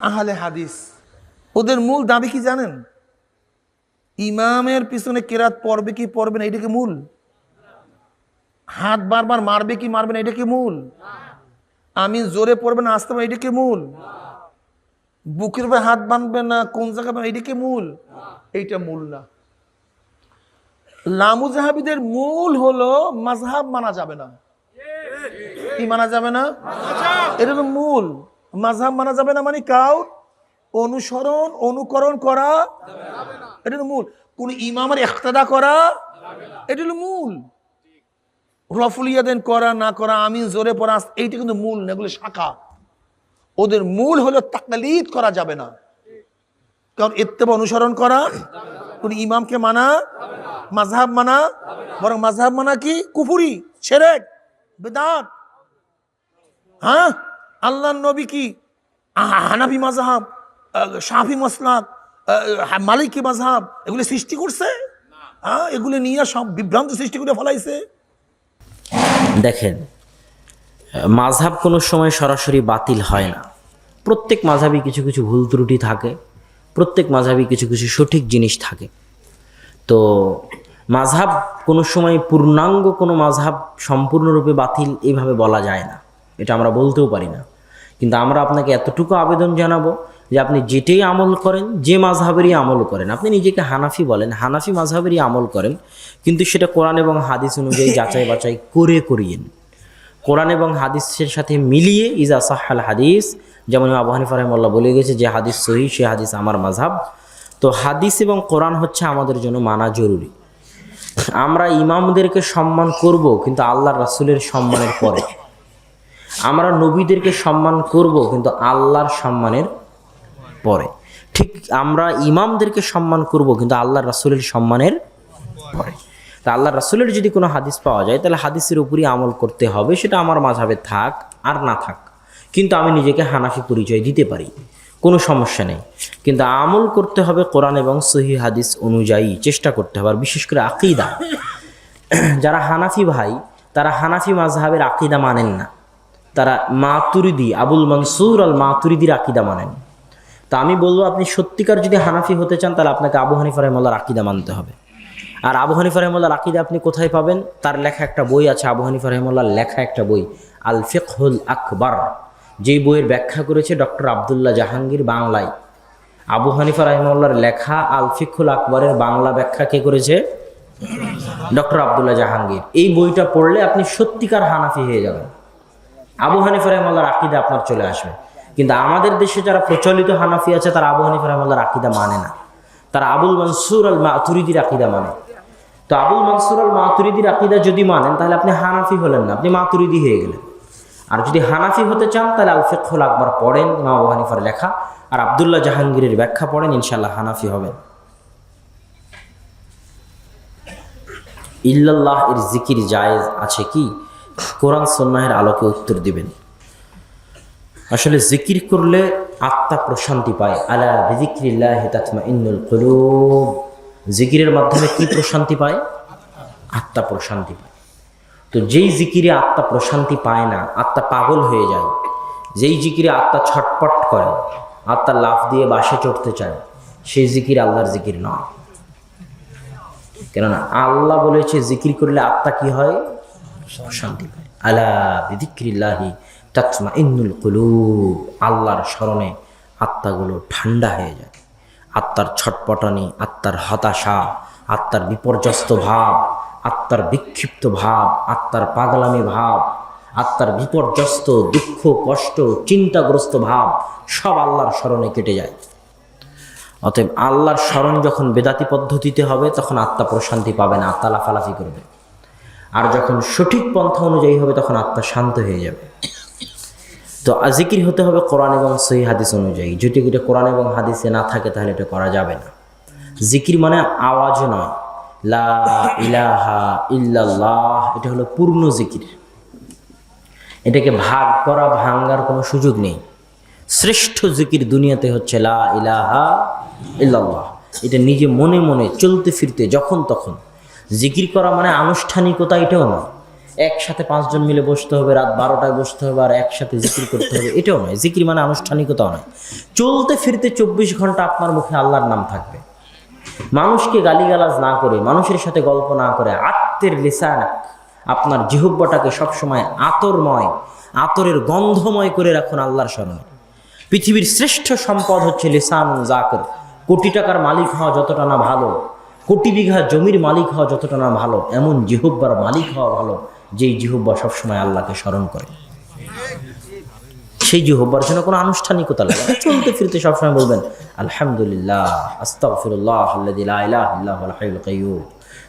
আহলে হাদিস। ওদের মূল দাবি কি জানেন? ইমামের পিছনে কেরাত পড়বে কি পড়বে না এটা কি মূল? হাত বারবার মারবে কি মারবে না এটা কি মূল? আমি জোরে পড়বে না আসতে পারবে এটা কি মূল? বুকের উপরে হাত বাঁধবে না কোন জায়গায় এটা কি মূল? এইটা মূল না। লামুজাহাবিদের মূল হলো মাযহাব মানা যাবে না। কি মানা যাবে না? এটা হলো মূল। মাঝহাব মানা যাবে না মানে কাউ? অনুসরণ, অনুকরণ করা এটা মূল। কোন ইমামের একতাদা করা এটা হলো মূল। রফুলিয়াদেন করা, না করা আমি জোরে পড়া, এইটা কিন্তু মূল না, এগুলো শাখা। ওদের মূল হলো তাকলিদ করা যাবে না। কারণ ইত্তেবা অনুসরণ করা কোন ইমামকে মানা মাঝহাব মানা, বরং মাঝহাব মানা কি? কুফুরি ছেড়ে বেদাত। হ্যাঁ? আল্লাহ নবী কি? হানাফি মাজহাব শাফি মাসলাক মালিকি মাজহাব এগুলি সৃষ্টি করছে? হ্যাঁ এগুলো নিয়ে সব বিভ্রান্ত সৃষ্টি করে ফলাইছে। দেখেন মাঝহাব কোনো সময় সরাসরি বাতিল হয় না। প্রত্যেক মাঝাবি কিছু কিছু ভুল ত্রুটি থাকে, প্রত্যেক মাঝাবি কিছু কিছু সঠিক জিনিস থাকে। তো মাঝহাব কোনো সময় পূর্ণাঙ্গ কোনো মাঝহাব সম্পূর্ণরূপে বাতিল এইভাবে বলা যায় না। এটা আমরা বলতেও পারি না। কিন্তু আমরা আপনাকে এতটুকু আবেদন জানাব যে আপনি যেটাই আমল করেন, যে মাঝহাবেরই আমল করেন, আপনি নিজেকে হানাফি বলেন, হানাফি মাঝহাবেরই আমল করেন, কিন্তু সেটা কোরআন এবং হাদিস অনুযায়ী যাচাই বাছাই করে করিয়েন। কোরআন এবং হাদিসের সাথে মিলিয়ে ইজা সাহাল হাদিস, যেমন আবু হানিফা বলে গেছে যে হাদিস সহি, সে হাদিস আমার মাঝহাব তো হাদিস এবং কোরআন হচ্ছে আমাদের জন্য মানা জরুরি। আমরা ইমামদেরকে সম্মান করব, কিন্তু আল্লাহ রাসূলের সম্মানের পরে। আমরা নবীদেরকে সম্মান করব কিন্তু আল্লাহর সম্মানের পরে। ঠিক আমরা ইমামদেরকে সম্মান করব কিন্তু আল্লাহ রাসুলের সম্মানের পরে। তা আল্লাহ রাসুলের যদি কোনো হাদিস পাওয়া যায়, তাহলে হাদিসের উপরই আমল করতে হবে, সেটা আমার মাঝাবে থাক আর না থাক। কিন্তু আমি নিজেকে হানাফি পরিচয় দিতে পারি, কোনো সমস্যা নেই। কিন্তু আমল করতে হবে কোরআন এবং সহি হাদিস অনুযায়ী, চেষ্টা করতে হবে। আর বিশেষ করে আকিদা। যারা হানাফি ভাই, তারা হানাফি মাজহাবের আকিদা মানেন না। তারা মাতুরিদি, আবুল মনসুর আল মাতুরিদির আকিদা মানেন। তা আমি বলব, আপনি সত্যিকার যদি হানাফি হতে চান, তাহলে আপনাকে আবু হানিফা রহমাল্লার আকিদা মানতে হবে। আর আবু হানিফা রহমাল্লার আকিদা আপনি কোথায় পাবেন? তার লেখা একটা বই আছে, আবু হানিফা রহমাল্লার লেখা একটা বই, আল ফিকহুল আকবর। যেই বইয়ের ব্যাখ্যা করেছে ডক্টর আবদুল্লাহ জাহাঙ্গীর বাংলায়। আবু হানিফা রহমাল্লার লেখা আল ফিকুল আকবরের বাংলা ব্যাখ্যা কে করেছে? ডক্টর আবদুল্লাহ জাহাঙ্গীর। এই বইটা পড়লে আপনি সত্যিকার হানাফি হয়ে যাবেন। আবু হানিফা রহমাল্লার আকিদা আপনার চলে আসবে। কিন্তু আমাদের দেশে যারা প্রচলিত হানাফি আছে, তারা আবু হানিফা রহমাল্লার আকিদা মানে না। তারা আবুল মনসুর আল মাতুরিদির আকিদা মানে। তো আবুল মনসুর আল মাতুরিদির আকিদা যদি মানেন, তাহলে আপনি হানাফি হলেন না, আপনি মাতুরিদি হয়ে গেলেন। আর যদি হানাফি হতে চান, তাহলে আল ফিকহুল আকবর পড়েন মা আবু হানিফার লেখা। আর আবদুল্লাহ জাহাঙ্গীরের ব্যাখ্যা পড়েন ইনশাল্লাহ হানাফি হবেন। ইল্লাল্লাহ এর জিকির জায়েজ আছে কি? কোরআন সন্ন্যাহের আলোকে উত্তর দিবেন। আসলে জিকির করলে আত্মা প্রশান্তি পায়। আলা বিজিক্রিল্লাহ তাতমা জিকিরের মাধ্যমে কি প্রশান্তি পায়? আত্মা প্রশান্তি পায়। তো যেই জিকিরে আত্মা প্রশান্তি পায় না, আত্মা পাগল হয়ে যায়। যেই জিকিরে আত্মা ছটপট করে, আত্মা লাফ দিয়ে বাসে চড়তে চায়, সেই জিকির আল্লাহর জিকির নয়। কেননা আল্লাহ বলেছে, জিকির করলে আত্মা কি হয়? শান্তি পায় আলা বিদিক্রিল্লাহি তাতমা ইন্নুল কুলুব। আল্লাহর স্মরণে আত্মাগুলো ঠান্ডা হয়ে যায়। আত্মার ছটপটানি, আত্মার হতাশা, আত্মার বিপর্যস্ত ভাব, আত্মার বিক্ষিপ্ত ভাব, আত্মার পাগলামি ভাব, আত্মার বিপর্যস্ত দুঃখ, কষ্ট, চিন্তাগ্রস্ত ভাব সব আল্লাহর স্মরণে কেটে যায়। অতএব আল্লাহর স্মরণ যখন বেদাতি পদ্ধতিতে হবে, তখন আত্মা প্রশান্তি পাবে না, আত্মা লাফালাফি করবে। আর যখন সঠিক পন্থা অনুযায়ী হবে, তখন আত্মা শান্ত হয়ে যাবে। তো জিকির হতে হবে কোরআন এবং সহি হাদিস অনুযায়ী। যদি এটা কোরআন এবং হাদিসে না থাকে, তাহলে এটা করা যাবে না। জিকির মানে আওয়াজ নয়। লা ইলাহা ইল্লাল্লাহ, এটা হলো পূর্ণ জিকির। এটাকে ভাগ করা ভাঙ্গার কোনো সুযোগ নেই। শ্রেষ্ঠ জিকির দুনিয়াতে হচ্ছে লা ইলাহা ইল্লাল্লাহ। এটা নিজে মনে মনে, চলতে ফিরতে, যখন তখন। জিকির করা মানে আনুষ্ঠানিকতা এটাও নয়। একসাথে পাঁচজন মিলে বসতে হবে, রাত বারোটায় বসতে হবে আর একসাথে জিকির করতে হবে, এটাও নয়। জিকির মানে আনুষ্ঠানিকতাও নয়। চলতে ফিরতে চব্বিশ ঘণ্টা আপনার মুখে আল্লাহর নাম থাকবে। মানুষকে গালিগালাজ না করে, মানুষের সাথে গল্প না করে, আত্মের লিসান আপনার জিহুব্বাটাকে সবসময় আতরময়, আতরের গন্ধময় করে রাখুন আল্লাহর স্মরণে। পৃথিবীর শ্রেষ্ঠ সম্পদ হচ্ছে লিসান জাকর। কোটি টাকার মালিক হওয়া যতটা না ভালো কোটি বিঘা জমির মালিক হওয়া যতটা না ভালো, এমন জিহুব্বার মালিক হওয়া ভালো, যেই জিহুব্বা সবসময় আল্লাহকে স্মরণ করে। সেই জিহব্বার জন্য কোনো আনুষ্ঠানিকতা লাগে চলতে ফিরতে সবসময় বলবেন, আলহামদুলিল্লাহ, আস্তাগফিরুল্লাহ আল্লাযী লা ইলাহা ইল্লা হুয়াল হাইয়ুল কাইয়্যুম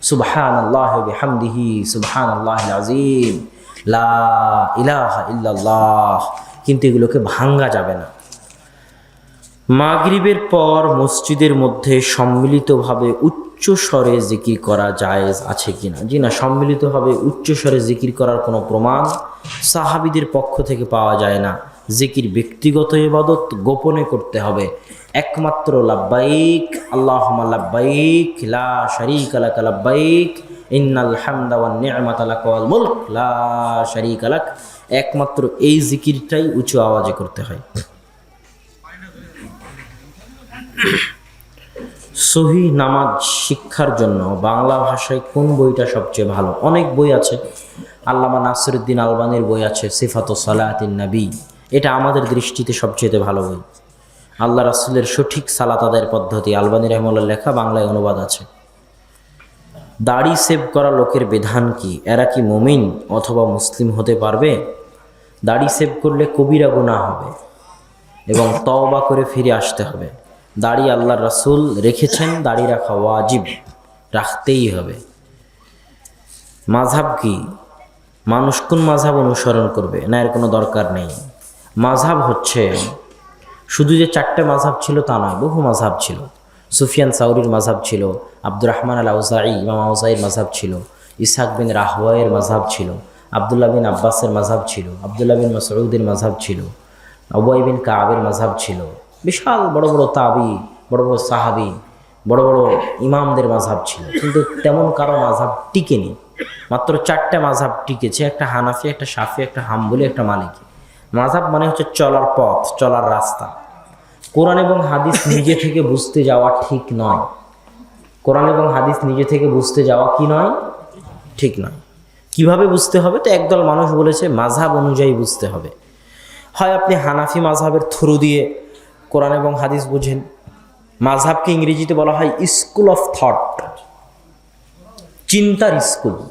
সুবহানাল্লাহি ওয়া বিহামদিহি, সুবহানাল্লাহিল আযীম, লা কিন্তু এগুলোকে ভাঙ্গা যাবে না। মাগরিবের পর মসজিদের মধ্যে সম্মিলিতভাবে উচ্চ স্বরে জিকির করা জায়েজ আছে কিনা? জি না, সম্মিলিতভাবে উচ্চ স্বরে জিকির করার কোনো প্রমাণ সাহাবিদের পক্ষ থেকে পাওয়া যায় না। জিকির ব্যক্তিগত ইবাদত গোপনে করতে হবে। একমাত্র লাব্বাইক আল্লাহ লাব্বাইক, লা শারীকা লাক লাব্বাইক, ইন্নাল হামদা ওয়ান নি'মাতা লাক ওয়াল মুলক, লা শারীকা লাক। একমাত্র এই জিকিরটাই উঁচু আওয়াজে করতে হয়। সহি নামাজ শিক্ষার জন্য বাংলা ভাষায় কোন বইটা সবচেয়ে ভালো? অনেক বই আছে। আল্লামা নাসিরুদ্দিন আলবানির বই আছে, সিফাত সালাতিন নবী। এটা আমাদের দৃষ্টিতে সবচেয়ে ভালো বই। আল্লাহ রাসুলের সঠিক সালাত আদায়ের পদ্ধতি, আলবানী রহমুল্লাহ লেখা বাংলায় অনুবাদ আছে। দাড়ি সেভ করা লোকের বিধান কি? এরা কি মুমিন অথবা মুসলিম হতে পারবে? দাড়ি সেভ করলে কবিরা গুনাহ হবে এবং তওবা করে ফিরে আসতে হবে। দাড়ি আল্লাহর রাসূল রেখেছেন, দাড়ি রাখা ওয়াজিব, রাখতেই হবে। মাঝহাব কি? মানুষ কোন মাঝহাব অনুসরণ করবে? না, এর কোনো দরকার নেই। মাঝহাব হচ্ছে, শুধু যে চারটে মাঝহাব ছিল তা নয়, বহু মাঝহাব ছিল। সুফিয়ান সাউরির মাঝহাব ছিল আব্দুর রহমান আল আউজাই ইমাম আউজাইয়ের মাঝহাব ছিল ইসাক বিন রাহওয়াইয়ের মাঝহাব ছিল, আবদুল্লাহ বিন আব্বাসের মাঝহাব ছিল, আবদুল্লাহ বিন মাসউদের মাঝহাব ছিল অবয় বিন কাবের মাঝহাব ছিল। বিশাল বড় বড় তাবি, বড় বড় সাহাবি, বড় বড় ইমামদের মাঝহাব ছিল। কিন্তু তেমন কারও মাঝহাব টিকেনি। মাত্র চারটে মাঝহাব টিকেছে, একটা হানাফি, একটা সাফি একটা হাম্বলি, একটা মালিকি। মাঝহাব মানে হচ্ছে চলার পথ, চলার রাস্তা। কোরআন এবং হাদিস নিজে থেকে বুঝতে যাওয়া ঠিক নয়। কোরআন এবং হাদিস নিজে থেকে বুঝতে যাওয়া কি নয়? ঠিক নয়। কীভাবে বুঝতে হবে? তো একদল মানুষ বলেছে, মাঝহাব অনুযায়ী বুঝতে হবে। হয় আপনি হানাফি মাঝহাবের থ্রু দিয়ে কোরআন এবং হাদিস বুঝেন। মাঝহাবকে ইংরেজিতে বলা হয় স্কুল অফ থট। চিন্তার স্কুল।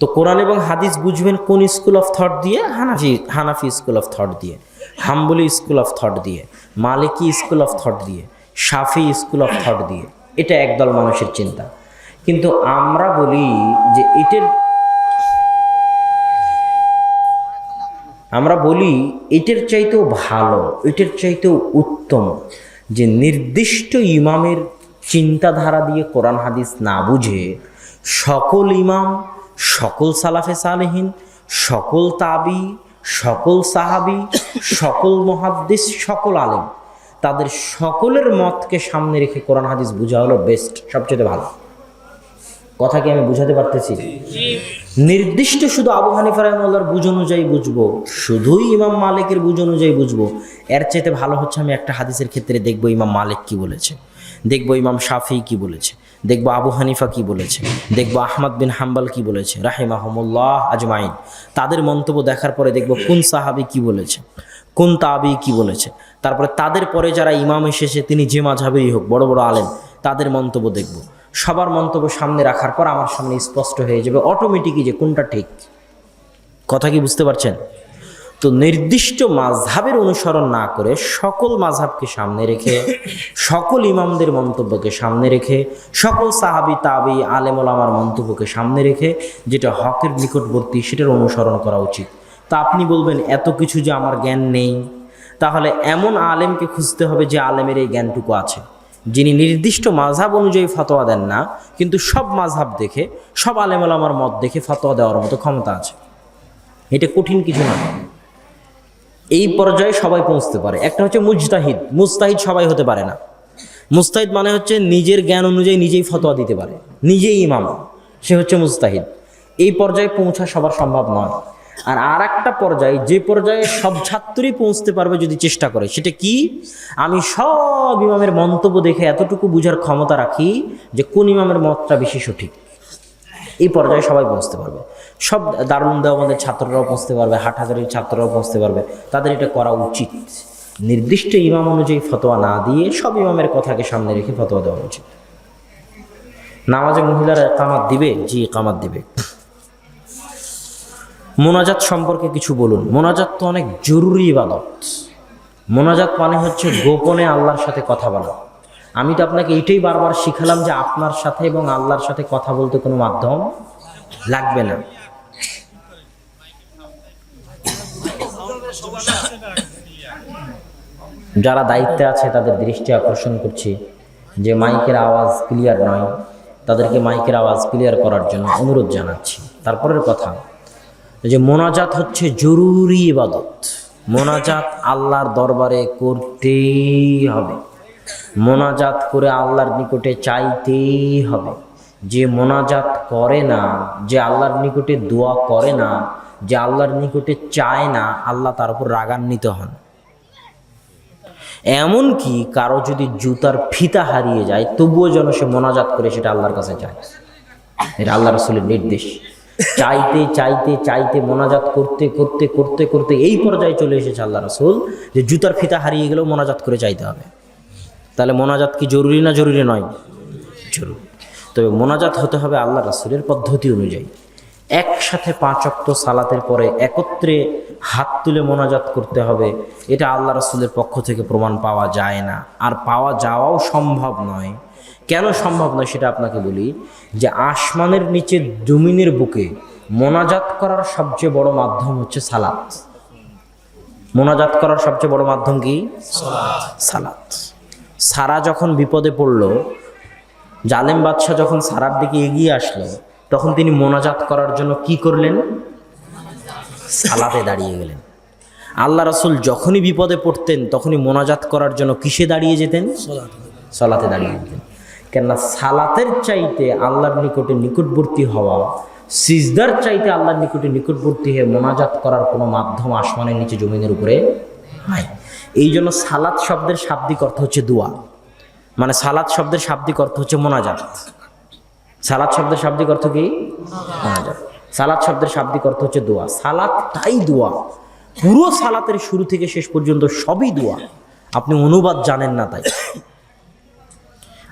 তো কোরআন এবং হাদিস বুঝবেন কোন স্কুল অফ থট দিয়ে? Hanafi Hanafi school of thought দিয়ে। হাম্বলি স্কুল অফ থট দিয়ে। মালিকি স্কুল অফ থট দিয়ে। সাফি স্কুল অফ থট দিয়ে। এটা একদল মানুষের চিন্তা। কিন্তু আমরা বলি যে এটার আমরা বলি, এটার চাইতেও ভালো, এটার চাইতেও উত্তম যে নির্দিষ্ট ইমামের চিন্তাধারা দিয়ে কোরআন হাদিস না বুঝে সকল ইমাম, সকল সালাফে সালেহীন, সকল তাবি, সকল সাহাবি, সকল মহাদ্দিস, সকল আলেম, তাদের সকলের মতকে সামনে রেখে কোরআন হাদিস বোঝা হলো বেস্ট সবচেয়ে ভালো। কথা কি আমি বুঝাতে পারতেছি। নির্দিষ্ট শুধু আবু হানিফা রহমাল্লার বুঝ অনুযায়ী বুঝব শুধুই ইমাম মালিকের বুঝ অনুযায়ী বুঝব এর চাইতে ভালো হচ্ছে আমি একটা হাদিসের ক্ষেত্রে দেখব ইমাম মালিক কি বলেছে দেখব ইমাম শাফি কি বলেছে দেখব আবু হানিফা কি বলেছে দেখব আহমদ বিন হাম্বাল কি বলেছে রাহিমাহমুল্লাহ আজমাইন। তাদের মন্তব্য দেখার পরে দেখব কোন সাহাবি কি বলেছে কোন তাবি কি বলেছে। তারপরে তাদের পরে যারা ইমাম এসেছে তিনি যে মাঝাবেই হোক বড় বড় আলেম তাদের মন্তব্য দেখব। সবার মন্তব্য সামনে রাখার পর আমার সামনে স্পষ্ট হয়ে যাবে অটোমেটিকই যে কোনটা ঠিক। কথা কি বুঝতে পারছেন? তো নির্দিষ্ট মাঝহাবের অনুসরণ না করে সকল মাঝহাবকে সামনে রেখে, সকল ইমামদের মন্তব্যকে সামনে রেখে, সকল সাহাবি, তাবি আলেমল আমার মন্তব্যকে সামনে রেখে যেটা হকের নিকটবর্তী সেটার অনুসরণ করা উচিত। তা আপনি বলবেন, এত কিছু যে আমার জ্ঞান নেই? তাহলে এমন আলেমকে খুঁজতে হবে যে আলেমের এই জ্ঞানটুকু আছে। যিনি নির্দিষ্ট মাঝহাব অনুযায়ী ফতোয়া দেন না, কিন্তু সব মাঝহাব দেখে, সব আলেমল আমার মত দেখে ফতোয়া দেওয়ার মতো ক্ষমতা আছে। এটা কঠিন কিছু না। এই পর্যায়ে সবাই পৌঁছতে পারে। একটা হচ্ছে মুজতাহিদ। মুস্তাহিদ সবাই হতে পারে না। মুস্তাহিদ মানে হচ্ছে নিজের জ্ঞান অনুযায়ী নিজেই ফতোয়া দিতে পারে। নিজেই ইমাম। সে হচ্ছে মুস্তাহিদ এই পর্যায়ে পৌঁছা সবার সম্ভব নয়। আর আর একটা পর্যায়ে, যে পর্যায়ে সব ছাত্রই পৌঁছতে পারবে যদি চেষ্টা করে, সেটা কি? আমি সব ইমামের মন্তব্য দেখে এতটুকু বুঝার ক্ষমতা রাখি যে কোন ইমামের মতটা বেশি সঠিক। এই পর্যায়ে সবাই পৌঁছতে পারবে। সব দারুণ দেওয়াদের ছাত্ররাও পৌঁছতে পারবে, হাটহাজারির ছাত্ররাও পৌঁছতে পারবে। তাদের এটা করা উচিত। নির্দিষ্ট ইমাম অনুযায়ী ফতোয়া না দিয়ে সব ইমামের কথাকে সামনে রেখে ফতোয়া দেওয়া উচিত। নামাজে মহিলারা কামাত দিবে? জি, কামাত দিবে। মোনাজাত সম্পর্কে কিছু বলুন। মোনাজাত তো অনেক জরুরি ইবাদত। মোনাজাত মানে হচ্ছে গোপনে আল্লাহর সাথে কথা বলা। আমি তো আপনাকে এটাই বারবার শিখালাম যে আপনার সাথে এবং আল্লাহর সাথে কথা বলতে কোনো মাধ্যম লাগবে না। যারা দায়িত্বে আছে, তাদের দৃষ্টি আকর্ষণ করছি যে মাইকের আওয়াজ ক্লিয়ার নয়। তাদেরকে মাইকের আওয়াজ ক্লিয়ার করার জন্য অনুরোধ জানাচ্ছি। তারপরের কথা যে মোনাজাত হচ্ছে জরুরি ইবাদত। মোনাজাত আল্লাহর দরবারে করতেই হবে। মোনাজাত করে আল্লাহর নিকটে চাইতেই হবে। যে মোনাজাত করে না, যে আল্লাহর নিকটে দোয়া করে না, যে আল্লাহর নিকটে চায় না, আল্লাহ তার উপর রাগান্বিত হন। এমনকি কারও যদি জুতার ফিতা হারিয়ে যায়, তবুও যেন সে মোনাজাত করে সেটা আল্লাহর কাছে যায় এটা আল্লাহ রসুলের নির্দেশ। চাইতে চাইতে চাইতে, মোনাজাত করতে করতে করতে করতে এই পর্যায়ে চলে এসেছে আল্লাহ রসুল যে জুতার ফিতা হারিয়ে গেলেও মোনাজাত করে চাইতে হবে। তাহলে মোনাজাত কি জরুরি না জরুরি নয়? জরুরি। তবে মোনাজাত হতে হবে আল্লাহ রসুলের পদ্ধতি অনুযায়ী। একসাথে পাঁচ অক্ত সালাতের পরে একত্রে হাত তুলে মোনাজাত করতে হবে। এটা আল্লাহ রসুলের পক্ষ থেকে প্রমাণ পাওয়া যায় না। আর পাওয়া যাওয়াও সম্ভব নয়। কেন সম্ভব নয় সেটা আপনাকে বলি যে আসমানের নিচে জমিনের বুকে মোনাজাত করার সবচেয়ে বড় মাধ্যম হচ্ছে সালাত। মোনাজাত করার সবচেয়ে বড় মাধ্যম কি? সালাত। সারা যখন বিপদে পড়ল, জালেম বাদশাহ যখন সারার দিকে এগিয়ে আসলো, তখন তিনি মোনাজাত করার জন্য কি করলেন? সালাতে দাঁড়িয়ে গেলেন। আল্লাহ রসুল যখনই বিপদে পড়তেন, তখনই মোনাজাত করার জন্য কিসে দাঁড়িয়ে যেতেন? সালাতে দাঁড়িয়ে যেতেন। কেননা সালাতের চাইতে আল্লাহর নিকটে নিকটবর্তী হওয়া, সিজদার চাইতে আল্লাহর নিকটে নিকটবর্তী হয়ে মোনাজাত করার কোনো মাধ্যম আসমানের নিচে জমিনের উপরে নাই। এই জন্য সালাত শব্দের শাব্দিক অর্থ হচ্ছে দোয়া। মানে সালাত শব্দের শাব্দিক অর্থ হচ্ছে মোনাজাত। সালাত শব্দের শাব্দিক অর্থ কি? মোনাজাত। সালাত শব্দের শাব্দিক অর্থ হচ্ছে দোয়া। সালাত তাই দোয়া। পুরো সালাতের শুরু থেকে শেষ পর্যন্ত সবই দোয়া। আপনি অনুবাদ জানেন না তাই।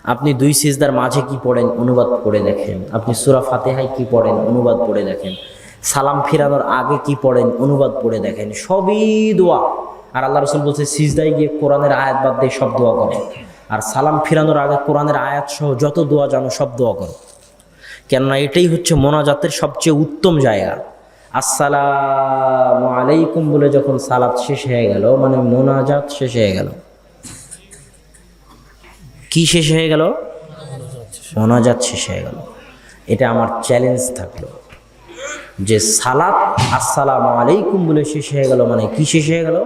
আপনি দুই সিজদার মাঝে কি পড়েন অনুবাদ পড়ে দেখেন। আপনি সুরা ফাতেহায় কি পড়েন অনুবাদ পড়ে দেখেন। সালাম ফিরানোর আগে কি পড়েন অনুবাদ পড়ে দেখেন। সবই দোয়া। আর আল্লাহ রসুল বলছে, সিজদায় গিয়ে কোরআনের আয়াত বাদ দিয়ে সব দোয়া করে। আর সালাম ফিরানোর আগে কোরআনের আয়াত সহ যত দোয়া জানো সব দোয়া করো। কেননা এটাই হচ্ছে মোনাজাতের সবচেয়ে উত্তম জায়গা। আসসালামু আলাইকুম বলে যখন সালাত শেষ হয়ে গেল মানে মোনাজাত শেষ হয়ে গেল। কি শেষ হয়ে গেল? মোনাজাত শেষ হয়ে গেল। এটা আমার চ্যালেঞ্জ থাকল। যে সালাত, আসসালামু আলাইকুম বলে শেষ হয়ে গেল মানে কি শেষ হয়ে গেল?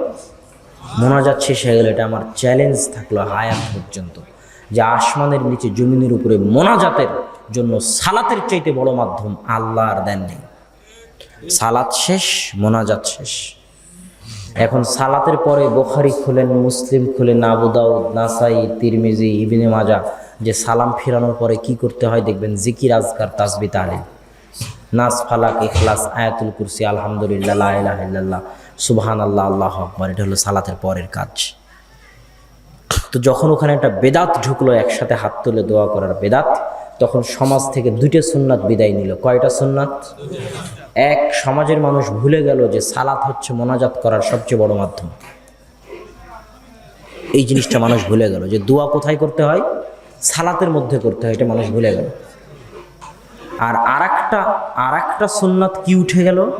মোনাজাত শেষ হয়ে গেল, এটা আমার চ্যালেঞ্জ থাকল হায়াত পর্যন্ত। যে আসমানের নিচে, জমিনের উপরে মোনাজাতের জন্য সালাতের চাইতে বড় মাধ্যম আল্লাহর দেন নেই। সালাত শেষ, মোনাজাত শেষ। এখন সালাতের পরে বোখারি খুলেন, মুসলিম খুলেন আবুদাউদ নাসাই, তিরমিজি, ইবিনে মাজা যে সালাম ফিরানোর পরে কি করতে হয় দেখবেন, জিকির আজকার, তাসবি তালিম নাস, ফালাক, ইখলাস, আয়াতুল কুরসি, আলহামদুলিল্লাহ ইলাহা সুবহান আল্লাহ আল্লাহ আকবার, এটা হলো সালাতের পরের কাজ। তো যখন ওখানে একটা বেদাত ঢুকলো, একসাথে হাত তুলে দোয়া করার বেদাত, তখন সমাজ থেকে দুইটা সুন্নাত বিদায় নিল। কয়টা সুন্নাত? এক সমাজের মানুষ ভুলে গেল যে সালাত হচ্ছে মোনাজাত করার সবচেয়ে বড় মাধ্যম। এই জিনিসটা মানুষ ভুলে গেল যে দোয়া কোথায় করতে হয়? সালাতের মধ্যে করতে হয়, এটা মানুষ ভুলে গেল। আর আরেকটা আরেকটা সুন্নাত কি উঠে গেল?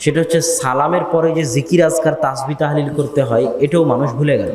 সেটা হচ্ছে সালামের পরে যে জিকির, আজকার, তাসবি, তাহলিল করতে হয়, এটাও মানুষ ভুলে গেল।